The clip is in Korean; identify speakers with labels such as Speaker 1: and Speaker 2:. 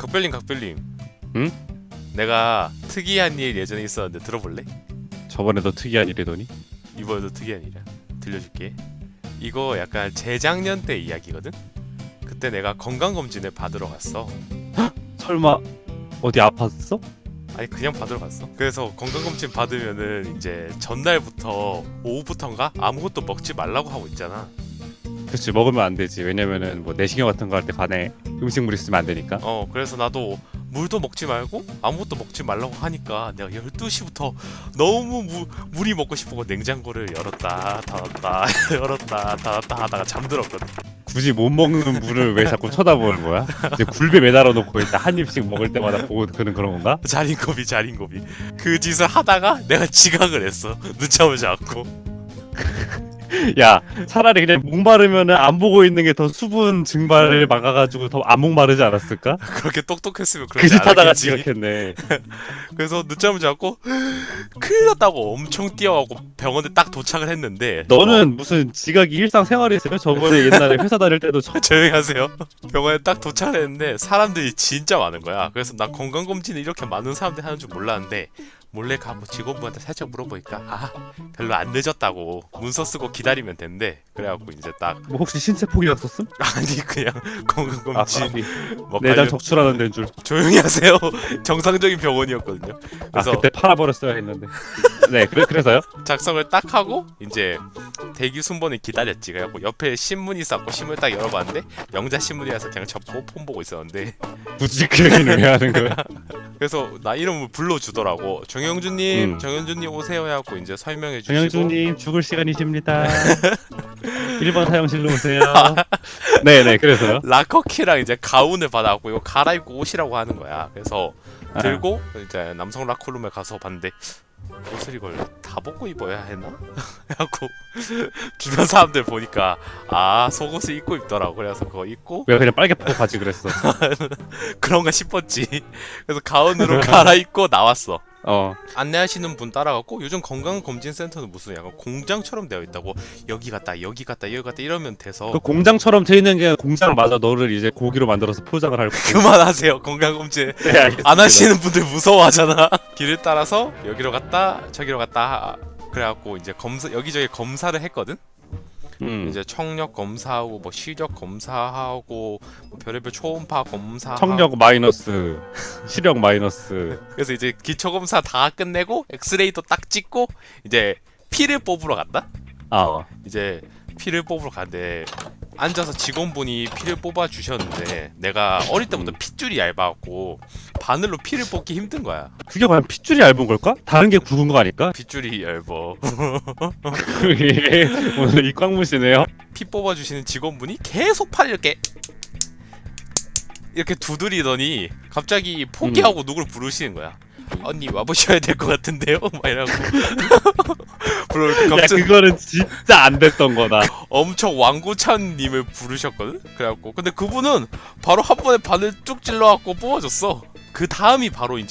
Speaker 1: 각별님 각별님.
Speaker 2: 응?
Speaker 1: 내가 특이한 일 예전에 있었는데 들어볼래?
Speaker 2: 저번에도 특이한 일이더니?
Speaker 1: 이번에도 특이한 일이야. 들려줄게. 이거 약간 재작년 때 이야기거든? 그때 내가 건강검진을 받으러 갔어.
Speaker 2: 설마 어디 아팠어?
Speaker 1: 아니 그냥 받으러 갔어. 그래서 건강검진 받으면은 이제 전날부터 오후부터인가? 아무것도 먹지 말라고 하고 있잖아.
Speaker 2: 그렇지 먹으면 안 되지. 왜냐면은 뭐 내시경 같은 거 할 때 간에 음식물 있으면 안 되니까.
Speaker 1: 어 그래서 나도 물도 먹지 말고 아무것도 먹지 말라고 하니까 내가 12시부터 너무 무, 물이 먹고 싶고 냉장고를 열었다 닫았다 열었다 닫았다 하다가 잠들었거든.
Speaker 2: 굳이 못 먹는 물을 왜 자꾸 쳐다보는 거야? 이제 굴배 매달아 놓고 일단 한 입씩 먹을 때마다 보고 그는 그런 건가?
Speaker 1: 자린고비 자린고비. 그 짓을 하다가 내가 지각을 했어. 늦잠을 자고
Speaker 2: 야 차라리 그냥 목마르면은 안 보고 있는 게 더 수분 증발을 막아가지고 더 안 목마르지 않았을까?
Speaker 1: 그렇게 똑똑했으면
Speaker 2: 그
Speaker 1: 그러지
Speaker 2: 짓 하다가
Speaker 1: 않았겠지
Speaker 2: 지각했네
Speaker 1: 그래서 늦잠을 자고 큰일 났다고 엄청 뛰어가고 병원에 딱 도착을 했는데
Speaker 2: 너는 무슨 지각이 일상생활이세요? 저번에 옛날에 회사 다닐 때도 저...
Speaker 1: 조용히 하세요. 병원에 딱 도착을 했는데 사람들이 진짜 많은 거야. 그래서 난 건강검진을 이렇게 많은 사람들이 하는 줄 몰랐는데 몰래 가뭐 직원분한테 살짝 물어보니까 아 별로 안 늦었다고 문서 쓰고 기다리면 된대. 그래갖고 이제 딱
Speaker 2: 뭐 혹시 신체 포기약 썼음?
Speaker 1: 아니 그냥
Speaker 2: 아
Speaker 1: 건강검진
Speaker 2: 까비
Speaker 1: 뭐
Speaker 2: 내장
Speaker 1: 관련
Speaker 2: 적출하는 데인 줄
Speaker 1: 조용히 하세요. 정상적인 병원이었거든요.
Speaker 2: 아,
Speaker 1: 그래서
Speaker 2: 그때 팔아버렸어야 했는데. 네, 그래, 그래서요?
Speaker 1: 작성을 딱 하고 이제 대기 순번을 기다렸지. 그래갖고 옆에 신문이 있었고 신문 딱 열어봤는데 영자 신문이라서 그냥 접고 폰 보고 있었는데
Speaker 2: 굳이 그 얘기는 왜 하는 거야?
Speaker 1: 그래서 나 이름을 불러주더라고 정영준님
Speaker 2: 음.
Speaker 1: 정영준님 오세요 해갖고 이제 설명해 주시고
Speaker 2: 정영준님, 죽을 시간이십니다. 1번 사용실로 오세요. 네네, 그래서요?
Speaker 1: 라커키랑 이제 가운을 받아갖고 이거 갈아입고 오시라고 하는 거야 그래서
Speaker 2: 아,
Speaker 1: 들고 이제 남성 라커룸에 가서 봤는데 옷을 이걸 다 벗고 입어야 했나? 해갖고 주변 사람들 보니까 아 속옷을 입고 입더라고 그래서 그거 입고
Speaker 2: 왜 그냥 빨개 가지 그랬어?
Speaker 1: 그런가 싶었지 그래서 가운으로 갈아입고 나왔어
Speaker 2: 어,
Speaker 1: 안내하시는 분 따라갖고 요즘 건강검진센터는 무슨 약간 공장처럼 되어 있다고 여기 갔다 여기 갔다 여기 갔다 이러면 돼서
Speaker 2: 그 공장처럼 돼 있는 게 공장 맞아. 너를 이제 고기로 만들어서 포장을 할 거고.
Speaker 1: 그만하세요 건강검진
Speaker 2: 네, 알겠습니다.
Speaker 1: 안 하시는 분들 무서워하잖아 길을 따라서 여기로 갔다 저기로 갔다 그래갖고 이제 검사 여기저기 검사를 했거든
Speaker 2: 음,
Speaker 1: 이제 청력 검사하고 뭐 시력 검사하고 뭐 별의별 초음파 검사
Speaker 2: 청력 마이너스, 시력 마이너스.
Speaker 1: 그래서 이제 기초 검사 다 끝내고 엑스레이도 딱 찍고 이제 피를 뽑으러 간다?
Speaker 2: 아,
Speaker 1: 이제 피를 뽑으러 가는데 앉아서 직원분이 피를 뽑아 주셨는데 내가 어릴 때부터 핏줄이 얇아갖고 바늘로 피를 뽑기 힘든 거야
Speaker 2: 그게 과연 핏줄이 얇은 걸까? 다른 게 굵은 거 아닐까?
Speaker 1: 핏줄이 얇아
Speaker 2: 그게 오늘 이 꽝무시네요.
Speaker 1: 피 뽑아 주시는 직원분이 계속 팔을 이렇게 이렇게 두드리더니 갑자기 포기하고 누굴 부르시는 거야 언니 와보셔야 될 것 같은데요? 막 이러고 부르
Speaker 2: 야,
Speaker 1: 갑자기
Speaker 2: 그거는 진짜 안 됐던 거다.
Speaker 1: 엄청 왕고찬님을 부르셨거든? 그래갖고 근데 그분은 바로 한 번에 바늘 쭉 찔러갖고 뽑아줬어 그 다음이 바로 이제